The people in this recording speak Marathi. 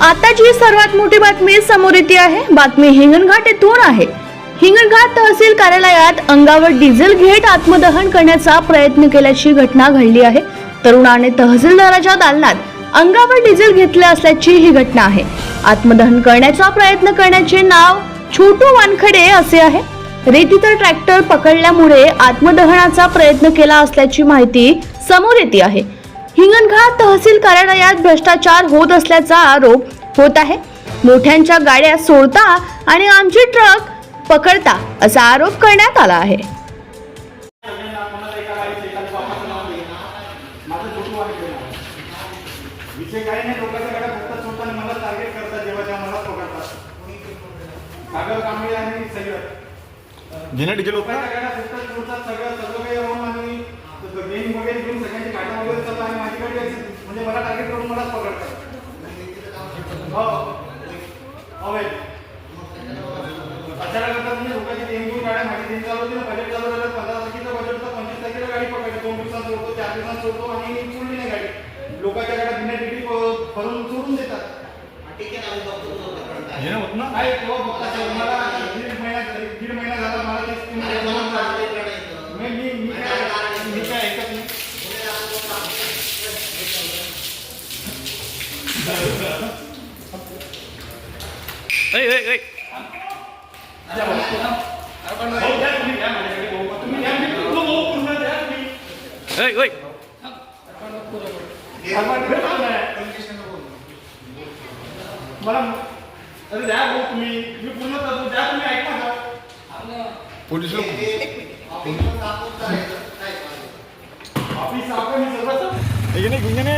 आताची सर्वात मोठी बातमी समोर येते आहे. बातमी हिंगणघाट येथून आहे. हिंगणघाट तहसील कार्यालयात अंगावर डिझेल घेत आत्मदहन करण्याचा प्रयत्न केल्याची घटना घडली आहे. तरुणाने तहसीलदाराच्या दालनात अंगावर डिझेल घेतले असल्याची ही घटना आहे. आत्मदहन करण्याचा प्रयत्न करण्याचे नाव छोटू वानखडे असे आहे. रेतीचा ट्रॅक्टर पकडल्यामुळे आत्मदहनाचा प्रयत्न केला असल्याची माहिती समोर येते आहे. हिंगणघाट तहसील कार्यालयात भ्रष्टाचार होत असल्याचा आरोप होत आहे. मोठ्यांच्या गाड्या सोडता आणि आमची ट्रक पकडता असा आरोप करण्यात आला आहे. मला टार्गेट करतात जेव्हा मला पकडतात. जिने डिझेल होता. म्हणजे मला टार्गेट करून मलाच पकडतात. हो. अवैध अचानक करतात म्हणजे लोकांची गेम घेऊन गाड्या माझी गेम चालू होती ना बजेट चालू झालं. पंधरा तारखेचं बजेट होतं पंचवीस तारखेला गाडी पकडली. दोन दिवसात सोडतो चार दिवसात सोडतो आणि नाही गाडी. लोकांच्या गाड्या बिना ड्युटी भरून सोडून देतात. जिने होत ना? काय? मला दीड महिना दीड महिना झाला मला ते स्कीम मी मी मी काय मी काय ऐकत नाही ऐ ऐ ऐ भाऊ द्या तुम्ही द्या माझ्याकडे भाऊ तुम्ही द्या मी तो भाऊ पूर्ण द्या तुम्ही ऐ ऐ आम्हाला भेटत नाही. मला अरे द्या भाऊ तुम्ही मी पूर्ण पोलीस लोक ऑफिस आपण सर्वच नाही घेऊन घे